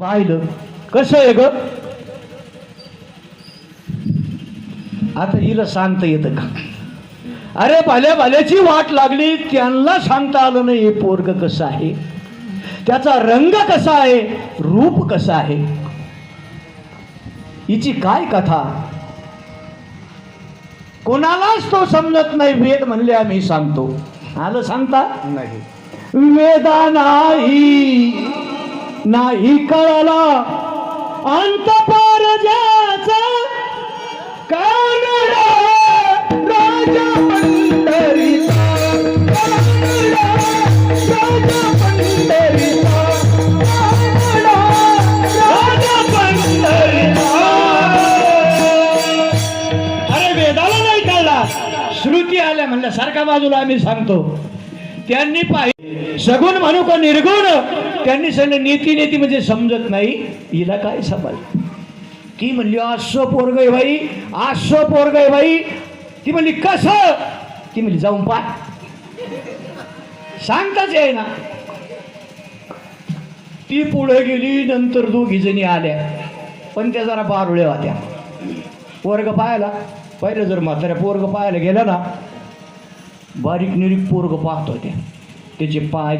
पाहिलं. कसं आहे ग? आता हिला सांगता येतं का? अरे भल्या भल्याची वाट लागली. त्यांना सांगता आलं नाही हे पोरग कसं आहे? त्याचा रंग कसा आहे? रूप कसं आहे? हिची काय कथा? कोणालाच तो समजत नाही. वेद म्हणले आम्ही सांगतो. आलं सांगता? नाही. वेदा नाही. नाही कळला. अंत पार ज्याचा कानडा राजा पंढरीचा. राजा पंढरीचा राजा पंढरीचा अरे वेदाला नाही कळला. श्रुती आल्या बाजूला आम्ही सांगतो. त्यांनी पाहिजे सगुण म्हणू का निर्गुण त्यांनी सांगितलं नीती नेती म्हणजे समजत नाही. हिला काय समज ती म्हणली असं पोरग आहे बाई असं पोरग आहे बाई. ती म्हणली कसं? ती म्हणली जाऊन पाय सांगताच आहे ना ती पुढे गेली नंतर दोघी जणी आल्या. पण त्या जरा बारुळ्या होत्या. पोरग पाहायला पहिलं जर म्हाताऱ्या पोरग पाहायला गेलं ना बारीक निरीक पोरग पाहत होत्या त्याचे पाय